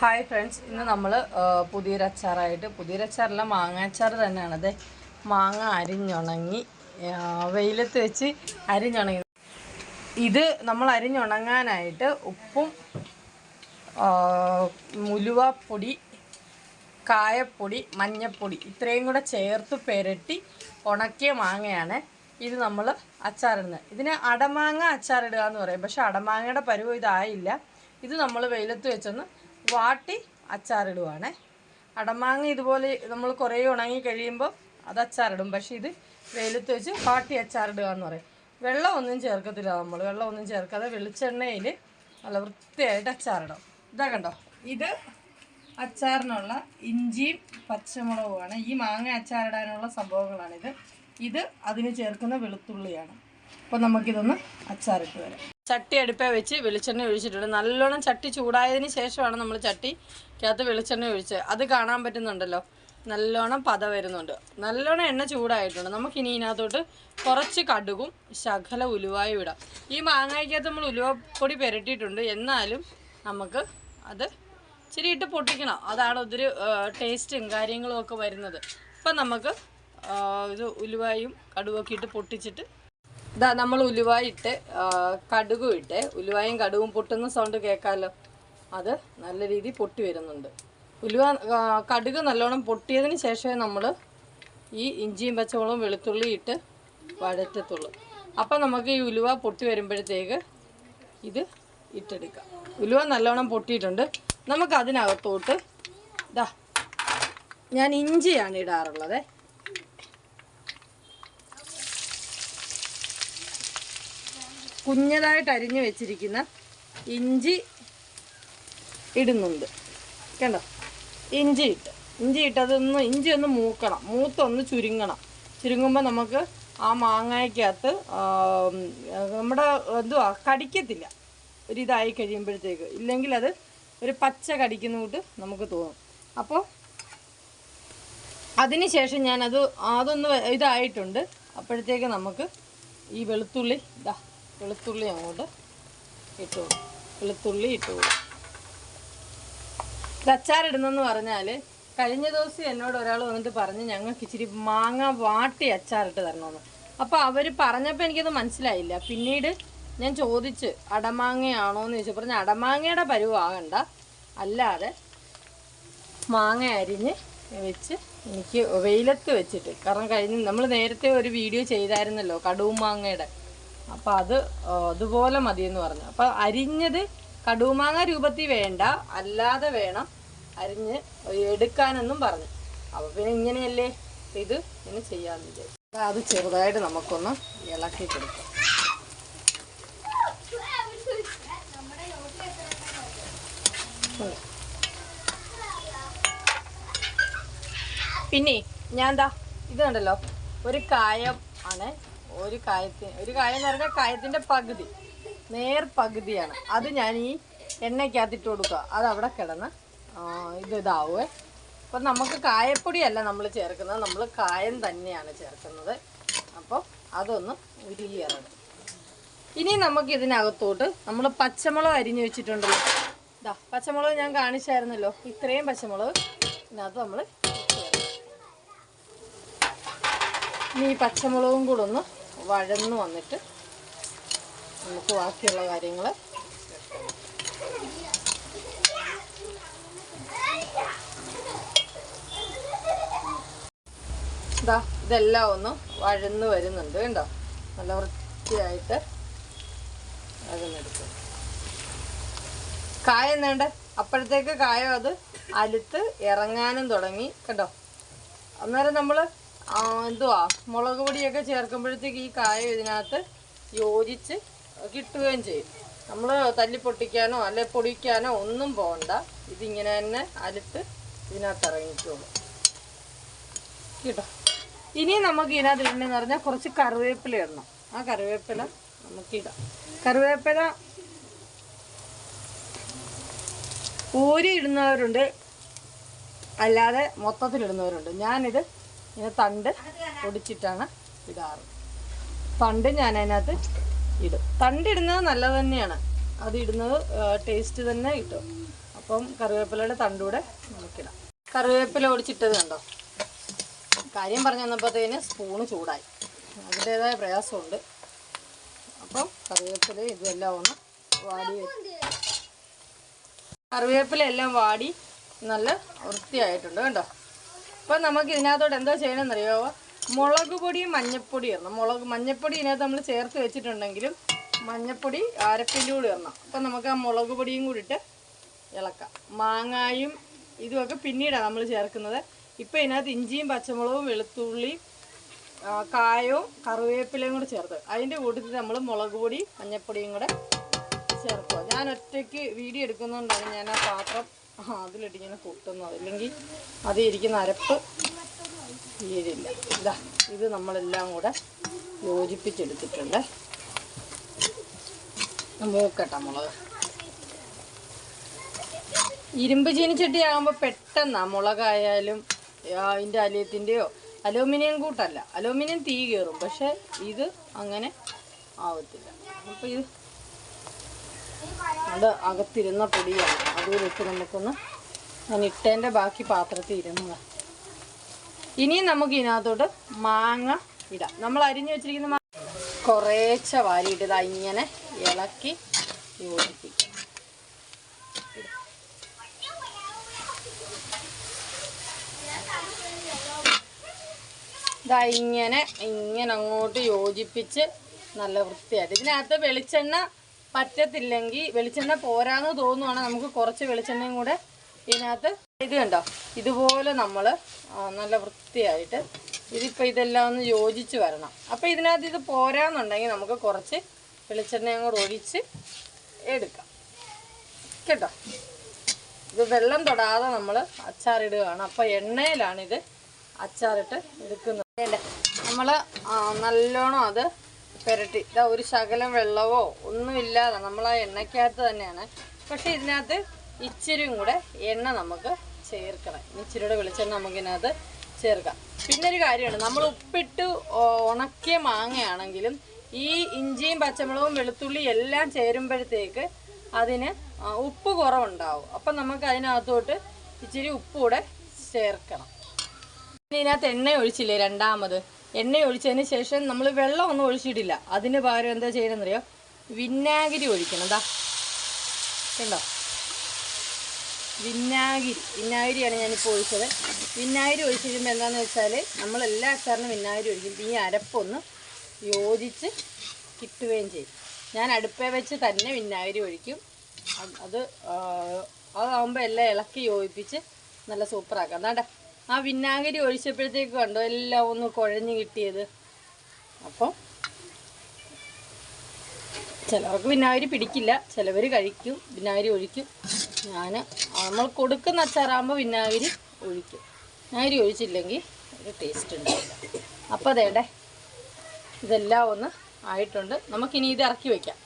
Hi friends. ഇന്ന് നമ്മൾ പുതിയൊരു അച്ചാറായിട്ട് പുതിയൊരു അച്ചാറല്ല മാങ്ങ അച്ചാർ തന്നെയാണ്. അതെ മാങ്ങ അരിഞ്ഞുണങ്ങി വെയിലത്ത് വെച്ച് അരിഞ്ഞുണങ്ങി. ഇത് നമ്മൾ അരിഞ്ഞുണങ്ങാനായിട്ട് ഉപ്പും മുലുവപ്പൊടി കായപ്പൊടി മഞ്ഞപ്പൊടി ഇത്രയും കൂടെ ചേർത്ത് പെരട്ടി ഉണക്കിയ മാങ്ങയാണ് ഇത് നമ്മൾ അച്ചാറിടുന്നത്. ഇതിന് അടമാങ്ങ അച്ചാറിടുക എന്ന് പറയും. പക്ഷെ അടമാങ്ങയുടെ പരുവം ഇതായില്ല. ഇത് നമ്മൾ വെയിലത്ത് വെച്ചൊന്ന് വാട്ടി അച്ചാറിടുവാണേ. അടമാങ്ങ ഇതുപോലെ നമ്മൾ കുറേ ഉണങ്ങി കഴിയുമ്പോൾ അത് അച്ചാറിടും. പക്ഷെ ഇത് വെയിലത്ത് വെച്ച് വാട്ടി അച്ചാറിടുക എന്ന് പറയും വെള്ളമൊന്നും ചേർക്കത്തില്ല നമ്മൾ. വെള്ളമൊന്നും ചേർക്കാതെ വെളിച്ചെണ്ണയിൽ നല്ല വൃത്തിയായിട്ട് അച്ചാറിടും. ഇതാ കണ്ടോ? ഇത് അച്ചാറിനുള്ള ഇഞ്ചിയും പച്ചമുളകുമാണ്. ഈ മാങ്ങ അച്ചാറിടാനുള്ള സംഭവങ്ങളാണിത്. ഇത് അതിന് ചേർക്കുന്ന വെളുത്തുള്ളിയാണ്. അപ്പോൾ നമുക്കിതൊന്ന് അച്ചാറിട്ട് വരാം. ചട്ടി അടുപ്പേ വെച്ച് വെളിച്ചെണ്ണ ഒഴിച്ചിട്ടുണ്ട്. നല്ലോണം ചട്ടി ചൂടായതിന് ശേഷമാണ് നമ്മൾ ചട്ടിക്കകത്ത് വെളിച്ചെണ്ണ ഒഴിച്ച് അത് കാണാൻ പറ്റുന്നുണ്ടല്ലോ. നല്ലോണം പത വരുന്നുണ്ട്. നല്ലോണം എണ്ണ ചൂടായിട്ടുണ്ട്. നമുക്കിനി ഇതിനകത്തോട്ട് കുറച്ച് കടുകും ശകല ഉലുവായും ഇടാം. ഈ മാങ്ങയ്ക്കകത്ത് നമ്മൾ ഉലുവപ്പൊടി പുരട്ടിയിട്ടുണ്ട്. എന്നാലും നമുക്ക് അത് ഇച്ചിരി ഇട്ട് പൊട്ടിക്കണം. അതാണ് ഒത്തിരി ടേസ്റ്റും കാര്യങ്ങളും ഒക്കെ വരുന്നത്. അപ്പം നമുക്ക് ഇത് ഉലുവായും കടുവൊക്കെ ഇട്ട് പൊട്ടിച്ചിട്ട് ഇതാ നമ്മൾ ഉലുവായിട്ട് കടുകും ഇട്ട് ഉലുവായും കടുകും പൊട്ടുന്ന സൗണ്ട് കേൾക്കാമല്ലോ അത് നല്ല രീതിയിൽ പൊട്ടി വരുന്നുണ്ട്. ഉലുവ കടുക് നല്ലോണം പൊട്ടിയതിന് ശേഷമേ നമ്മൾ ഈ ഇഞ്ചിയും പച്ചമുളകും വെളുത്തുള്ളി ഇട്ട് വഴറ്റത്തുള്ളൂ. അപ്പം നമുക്ക് ഈ ഉലുവ പൊട്ടി വരുമ്പോഴത്തേക്ക് ഇത് ഇട്ടെടുക്കാം. ഉലുവ നല്ലോണം പൊട്ടിയിട്ടുണ്ട്. നമുക്ക് അതിനകത്തോട്ട് ഇതാ ഞാൻ ഇഞ്ചിയാണ് ഇടാറുള്ളത്. കുഞ്ഞതായിട്ട് അരിഞ്ഞു വെച്ചിരിക്കുന്ന ഇഞ്ചി ഇടുന്നുണ്ട്. കണ്ടോ? ഇഞ്ചി ഇട്ട്. ഇഞ്ചി ഇട്ട് അതൊന്ന് ഇഞ്ചി ഒന്ന് മൂക്കണം. മൂത്തൊന്ന് ചുരുങ്ങണം. ചുരുങ്ങുമ്പോൾ നമുക്ക് ആ മാങ്ങയ്ക്കകത്ത് നമ്മുടെ എന്തുവാ കടിക്കത്തില്ല. ഒരിതായി കഴിയുമ്പോഴത്തേക്ക്. ഇല്ലെങ്കിൽ അത് ഒരു പച്ച കടിക്കുന്ന കൂട്ട് നമുക്ക് തോന്നും. അപ്പോൾ അതിനുശേഷം ഞാനത് അതൊന്ന് ഇതായിട്ടുണ്ട്. അപ്പോഴത്തേക്ക് നമുക്ക് ഈ വെളുത്തുള്ളി ഇതാ വെളുത്തുള്ളി അങ്ങോട്ട് ഇട്ടു വെളുത്തുള്ളി ഇട്ടു അച്ചാർ അച്ചാറിടുന്നെന്ന് പറഞ്ഞാൽ കഴിഞ്ഞ ദിവസം എന്നോട് ഒരാൾ വന്നിട്ട് പറഞ്ഞ് ഞങ്ങൾക്ക് ഇച്ചിരി മാങ്ങ വാട്ടി അച്ചാറിട്ട് തരണമെന്ന്. അപ്പോൾ അവർ പറഞ്ഞപ്പോൾ എനിക്കത് മനസ്സിലായില്ല. പിന്നീട് ഞാൻ ചോദിച്ച് അടമാങ്ങയാണോ എന്ന് ചോദിച്ചു പറഞ്ഞ അടമാങ്ങയുടെ പരുവാകണ്ട അല്ലാതെ മാങ്ങ അരിഞ്ഞ് വെച്ച് എനിക്ക് വെയിലത്ത് വെച്ചിട്ട് കാരണം കഴിഞ്ഞ് നമ്മൾ നേരത്തെ ഒരു വീഡിയോ ചെയ്തായിരുന്നല്ലോ കടുവും മാങ്ങയുടെ. അപ്പോൾ അത് അതുപോലെ മതി എന്ന് പറഞ്ഞു. അപ്പം അരിഞ്ഞത് കടുമാങ്ങ രൂപത്തിൽ വേണ്ട അല്ലാതെ വേണം അരിഞ്ഞ് എടുക്കാനെന്നും പറഞ്ഞു. അപ്പോൾ പിന്നെ ഇങ്ങനെയല്ലേ? ഇത് ഇങ്ങനെ ചെയ്യാമെന്ന് വിചാരിച്ചു. അത് ചെറുതായിട്ട് നമുക്കൊന്ന് ഇളക്കി കൊടുക്കാം. പിന്നെ ഞാൻ എന്താ ഇത് കണ്ടല്ലോ ഒരു കായം ആണ് ഒരു കായത്തിന് ഒരു കായം എന്ന് പറഞ്ഞാൽ കായത്തിന്റെ പകുതി നേർ പകുതിയാണ് അത് ഞാൻ ഈ എണ്ണയ്ക്കകത്തിട്ട് കൊടുക്കുക. അത് അവിടെ കിടന്ന് ഇത് ഇതാവുമേ അപ്പം നമുക്ക് കായപ്പൊടിയല്ല നമ്മൾ ചേർക്കുന്നത്. നമ്മൾ കായം തന്നെയാണ് ചേർക്കുന്നത്. അപ്പോൾ അതൊന്ന് ഉരുകിയിറങ്ങും ഇനി നമുക്ക് ഇതിനകത്തോട്ട് നമ്മൾ പച്ചമുളക് അരിഞ്ഞു വെച്ചിട്ടുണ്ടല്ലോ. ഇതാ പച്ചമുളക് ഞാൻ കാണിച്ചായിരുന്നല്ലോ. ഇത്രയും പച്ചമുളക് ഇതിനകത്ത് നമ്മൾ ഇനി ഈ പച്ചമുളകും കൂടെ ഒന്ന് വഴന്ന് വന്നിട്ട് നമുക്ക് ബാക്കിയുള്ള കാര്യങ്ങൾ ഇതാ ഇതെല്ലാം ഒന്ന് വഴന്ന് വരുന്നുണ്ട് കണ്ടോ? നല്ല വൃത്തിയായിട്ട് വഴന്നെടുക്കും കായ എന്നുണ്ട് അപ്പോഴത്തേക്ക് കായം അത് അലുത്ത് ഇറങ്ങാനും തുടങ്ങി കണ്ടോ? അന്നേരം നമ്മൾ എന്തുവാ? മുളക് പൊടിയൊക്കെ ചേർക്കുമ്പോഴത്തേക്ക് ഈ കായ ഇതിനകത്ത് യോജിച്ച് കിട്ടുകയും ചെയ്യും. നമ്മൾ തല്ലി പൊട്ടിക്കാനോ അല്ലെ പൊടിക്കാനോ ഒന്നും പോകണ്ട ഇതിങ്ങനെ തന്നെ അലുത്ത് ഇതിനകത്ത് ഇറങ്ങിക്കോളൂ. കേട്ടോ? ഇനി നമുക്ക് ഇതിനകത്ത് ഇടണമെന്ന് പറഞ്ഞാൽ കുറച്ച് കറിവേപ്പില ഇടണം. ആ കറിവേപ്പില നമുക്കിടാം കറിവേപ്പില ഊരി ഇടുന്നവരുണ്ട്. അല്ലാതെ മൊത്തത്തിലിടുന്നവരുണ്ട്. ഞാനിത് ഇങ്ങനെ തണ്ട് പൊടിച്ചിട്ടാണ് ഇടാറ്. തണ്ട് ഞാൻ അതിനകത്ത് ഇടും തണ്ടിടുന്നത് നല്ലത് തന്നെയാണ്. അത് ഇടുന്നത് ടേസ്റ്റ് തന്നെ കിട്ടും. അപ്പം കറിവേപ്പിലയുടെ തണ്ടൂടെ നമുക്കിടാം കറിവേപ്പില ഒടിച്ചിട്ടത് കണ്ടോ? കാര്യം പറഞ്ഞു വന്നപ്പോഴത്തേന് സ്പൂണ് ചൂടായി. അതിന്റേതായ പ്രയാസമുണ്ട്. അപ്പം കറിവേപ്പില ഇതെല്ലാം ഒന്ന് വാടി കറിവേപ്പില എല്ലാം വാടി നല്ല വൃത്തിയായിട്ടുണ്ട്. കണ്ടോ? അപ്പം നമുക്ക് ഇതിനകത്തോട്ട് എന്താ ചെയ്യണമെന്നറിയാമോ മുളക് പൊടിയും മഞ്ഞപ്പൊടിയും ഇടണം. മുളക് മഞ്ഞപ്പൊടി ഇതിനകത്ത് നമ്മൾ ചേർത്ത് വെച്ചിട്ടുണ്ടെങ്കിലും മഞ്ഞപ്പൊടി അരപ്പിന്റെ കൂടി ഇടണം. അപ്പം നമുക്ക് ആ മുളക് പൊടിയും കൂടി ഇട്ട് ഇളക്കാം. മാങ്ങായും ഇതുമൊക്കെ പിന്നീടാണ് നമ്മൾ ചേർക്കുന്നത്. ഇപ്പം ഇതിനകത്ത് ഇഞ്ചിയും പച്ചമുളകും വെളുത്തുള്ളിയും കായവും കറിവേപ്പിലയും കൂടെ ചേർത്ത് അതിന്റെ കൂട്ടത്തിൽ നമ്മൾ മുളക് പൊടി മഞ്ഞപ്പൊടിയും കൂടെ ചേർക്കുക. ഞാൻ ഒറ്റയ്ക്ക് വീഡിയോ എടുക്കുന്നതുകൊണ്ടാണ് ഞാൻ ആ പാത്രം ആ, അതിലിട്ട് ഇങ്ങനെ കൂട്ടുന്നത് അല്ലെങ്കിൽ അത് ഇരിക്കുന്ന അരപ്പ് തീരില്ല ഇതാ ഇത് നമ്മളെല്ലാം കൂടെ യോജിപ്പിച്ചെടുത്തിട്ടുണ്ട്. മൂക്കട്ട മുളക്. ഇരുമ്പ് ചീനിച്ചട്ടി ആകുമ്പോൾ പെട്ടെന്നാണ് മുളകായാലും അതിന്റെ അലിയത്തിന്റെയോ അലൂമിനിയം കൂട്ടല്ല. അലൂമിനിയം തീ കയറും പക്ഷെ ഇത് അങ്ങനെ ആവത്തില്ല. അപ്പോൾ ഇത് അത് അകത്തിരുന്ന പൊടിയാണ്. അതുകൂടി ഇട്ട് നമുക്കൊന്ന് ഞാൻ ഇട്ടേന്റെ ബാക്കി പാത്രത്തിൽ ഇരുന്നുക ഇനിയും നമുക്ക് ഇതിനകത്തോട്ട് മാങ്ങ ഇടാം. നമ്മൾ അരിഞ്ഞു വെച്ചിരിക്കുന്ന മാങ്ങ കുറേച്ച വാരിയിട്ട് ഇതാ ഇങ്ങനെ ഇളക്കി യോജിപ്പിക്കും. ഇതാ ഇങ്ങനെ ഇങ്ങനെ അങ്ങോട്ട് യോജിപ്പിച്ച് നല്ല വൃത്തിയായിട്ട്. ഇതിനകത്ത് വെളിച്ചെണ്ണ പറ്റത്തില്ലെങ്കിൽ വെളിച്ചെണ്ണ പോരാന്ന് തോന്നുവാണെങ്കിൽ നമുക്ക് കുറച്ച് വെളിച്ചെണ്ണയും കൂടെ ഇതിനകത്ത് ഇത് കണ്ടോ? ഇതുപോലെ നമ്മൾ നല്ല വൃത്തിയായിട്ട് ഇതിപ്പോൾ ഇതെല്ലാം ഒന്ന് യോജിച്ച് വരണം. അപ്പോൾ ഇതിനകത്ത് ഇത് പോരാന്നുണ്ടെങ്കിൽ നമുക്ക് കുറച്ച് വെളിച്ചെണ്ണയും കൂടെ ഒഴിച്ച് എടുക്കാം. കേട്ടോ? ഇത് വെള്ളം തൊടാതെ നമ്മൾ അച്ചാറിടുകയാണ്. അപ്പോൾ എണ്ണയിലാണിത് അച്ചാറിട്ട് എടുക്കുന്നത്. നമ്മൾ നല്ലോണം അത് പുരട്ടി. ഇതാ ഒരു ശകലം വെള്ളമോ? ഒന്നുമില്ലാതെ നമ്മൾ ആ എണ്ണയ്ക്കകത്ത് തന്നെയാണ്. പക്ഷേ ഇതിനകത്ത് ഇച്ചിരിയും കൂടെ എണ്ണ നമുക്ക് ചേർക്കണം. ഇച്ചിരിയുടെ വെളിച്ചെണ്ണ നമുക്കിതിനകത്ത് ചേർക്കാം. പിന്നെ ഒരു കാര്യമാണ് നമ്മൾ ഉപ്പിട്ട് ഉണക്കിയ മാങ്ങയാണെങ്കിലും ഈ ഇഞ്ചിയും പച്ചമുളകും വെളുത്തുള്ളി എല്ലാം ചേരുമ്പോഴത്തേക്ക് അതിന് ഉപ്പ് കുറവുണ്ടാവും. അപ്പം നമുക്ക് അതിനകത്തോട്ട് ഇച്ചിരി ഉപ്പ് കൂടെ ചേർക്കണം ഇതിനകത്ത് എണ്ണ ഒഴിച്ചില്ലേ രണ്ടാമത്? എണ്ണ ഒഴിച്ചതിന് ശേഷം നമ്മൾ വെള്ളം ഒന്നും ഒഴിച്ചിട്ടില്ല. അതിന് പകരം എന്താ ചെയ്യണമെന്നറിയോ വിനാഗിരി ഒഴിക്കണം. എന്താ കണ്ടോ? വിനാഗിരി. വിനാഗിരിയാണ് ഞാനിപ്പോൾ ഒഴിച്ചത്. വിനാഗിരി ഒഴിച്ച് കഴിയുമ്പോൾ എന്താണെന്ന് വെച്ചാൽ നമ്മൾ എല്ലാ അച്ചാറിനും വിനാഗിരി ഒഴിക്കും. ഈ അരപ്പൊന്ന് യോജിച്ച് കിട്ടുകയും ചെയ്യും. ഞാൻ അടുപ്പേ വെച്ച് തന്നെ വിനാഗിരി ഒഴിക്കും. അത് അതാവുമ്പോൾ എല്ലാം ഇളക്കി യോജിപ്പിച്ച് നല്ല സൂപ്പറാക്കാം. അതാണ്ട ആ വിനാഗിരി ഒഴിച്ചപ്പോഴത്തേക്ക് കണ്ടോ എല്ലാം ഒന്ന് കുഴഞ്ഞു കിട്ടിയത്. അപ്പം ചിലവർക്ക് വിനാഗിരി പിടിക്കില്ല ചിലവർ കഴിക്കും വിനാഗിരി ഒഴിക്കും. ഞാൻ നമ്മൾ കൊടുക്കുന്ന അച്ചാറാകുമ്പോൾ വിനാഗിരി ഒഴിക്കും. വിനാഗിരി ഒഴിച്ചില്ലെങ്കിൽ ഒരു ടേസ്റ്റ് ഉണ്ടാവില്ല. അപ്പോൾ അതേടെ ഇതെല്ലാം ഒന്ന് ആയിട്ടുണ്ട്. നമുക്കിനി ഇത് ഇറക്കി വയ്ക്കാം